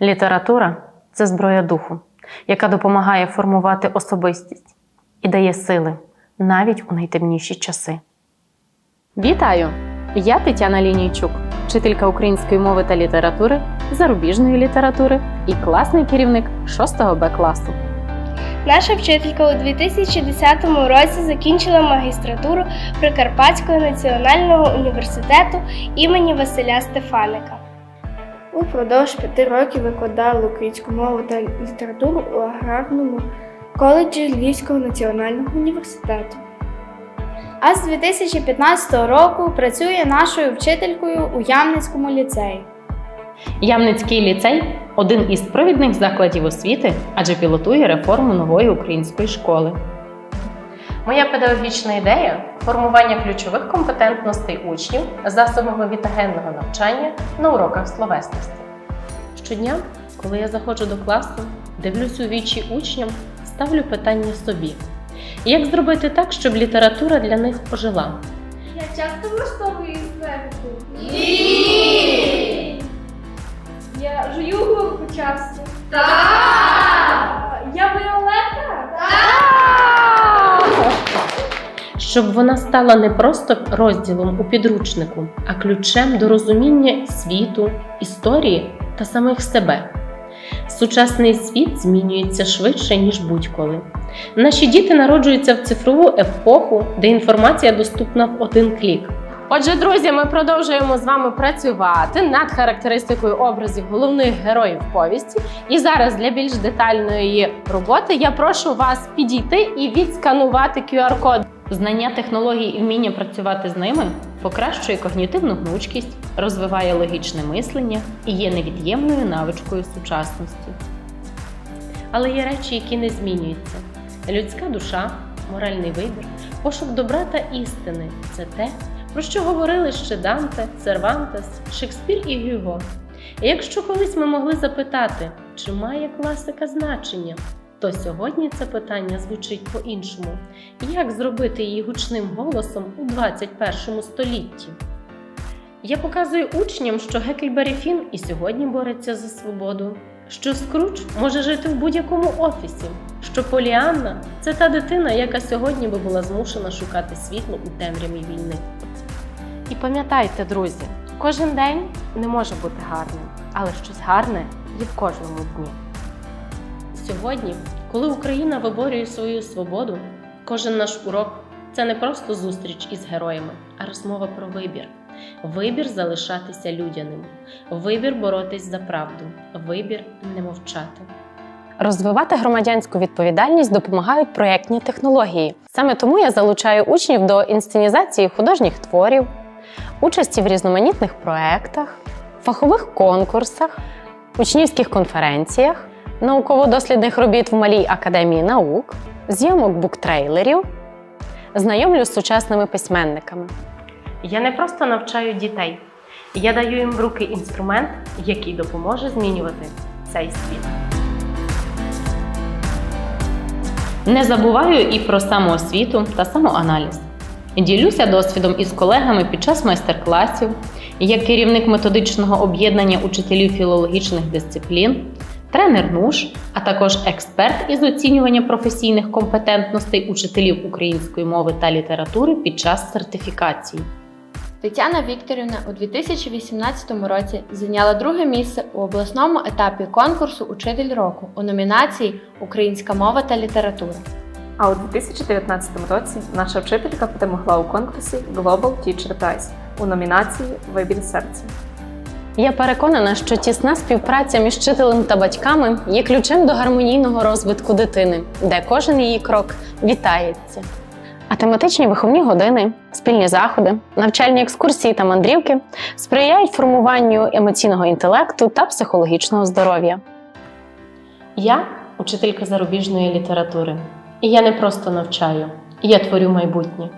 Література це зброя духу, яка допомагає формувати особистість і дає сили навіть у найтемніші часи. Вітаю! Я Тетяна Лінійчук, вчителька української мови та літератури, зарубіжної літератури і класний керівник 6 Б класу. Наша вчителька у 2010 році закінчила магістратуру Прикарпатського національного університету імені Василя Стефаника. Упродовж п'яти років викладала українську мову та літературу у аграрному коледжі Львівського національного університету. А з 2015 року працює нашою вчителькою у Ямницькому ліцеї. Ямницький ліцей один із провідних закладів освіти, адже пілотує реформу нової української школи. Моя педагогічна ідея формування ключових компетентностей учнів засобами вітагенного навчання на уроках словесності. Щодня, коли я заходжу до класу, дивлюсь у вічі учням, ставлю питання собі: як зробити так, щоб література для них ожила? Я часто влаштовую зверху. Ні! Я жую горку часто. Так! Щоб вона стала не просто розділом у підручнику, а ключем до розуміння світу, історії та самих себе. Сучасний світ змінюється швидше, ніж будь-коли. Наші діти народжуються в цифрову епоху, де інформація доступна в один клік. Отже, друзі, ми продовжуємо з вами працювати над характеристикою образів головних героїв повісті. І зараз для більш детальної роботи я прошу вас підійти і відсканувати QR-код. Знання технологій і вміння працювати з ними покращує когнітивну гнучкість, розвиває логічне мислення і є невід'ємною навичкою сучасності. Але є речі, які не змінюються: людська душа, моральний вибір, пошук добра та істини це те, про що говорили ще Данте, Сервантес, Шекспір і Гюго. Якщо колись ми могли запитати, чи має класика значення, то сьогодні це питання звучить по-іншому: як зробити її гучним голосом у 21 столітті? Я показую учням, що Гекельбері Фін і сьогодні бореться за свободу, що Скрудж може жити в будь-якому офісі, що Поліанна це та дитина, яка сьогодні би була змушена шукати світло у темряві війни. І пам'ятайте, друзі, кожен день не може бути гарним, але щось гарне є в кожному дні. Сьогодні, коли Україна виборює свою свободу, кожен наш урок це не просто зустріч із героями, а розмова про вибір. Вибір залишатися людяним, вибір боротись за правду, вибір не мовчати. Розвивати громадянську відповідальність допомагають проєктні технології. Саме тому я залучаю учнів до інсценізації художніх творів, участі в різноманітних проєктах, фахових конкурсах, учнівських конференціях, науково-дослідних робіт в Малій академії наук, зйомок буктрейлерів, знайомлю з сучасними письменниками. Я не просто навчаю дітей, я даю їм в руки інструмент, який допоможе змінювати цей світ. Не забуваю і про самоосвіту та самоаналіз. Ділюся досвідом із колегами під час майстер-класів, як керівник методичного об'єднання учителів філологічних дисциплін, тренер НУШ, а також експерт із оцінювання професійних компетентностей учителів української мови та літератури під час сертифікації. Тетяна Вікторівна у 2018 році зайняла друге місце у обласному етапі конкурсу Учитель року у номінації Українська мова та література. А у 2019 році наша вчителька перемогла у конкурсі Global Teacher Prize у номінації Вибір серця. Я переконана, що тісна співпраця між вчителем та батьками є ключем до гармонійного розвитку дитини, де кожен її крок вітається. А тематичні виховні години, спільні заходи, навчальні екскурсії та мандрівки сприяють формуванню емоційного інтелекту та психологічного здоров'я. Я учителька зарубіжної літератури. І я не просто навчаю, я творю майбутнє.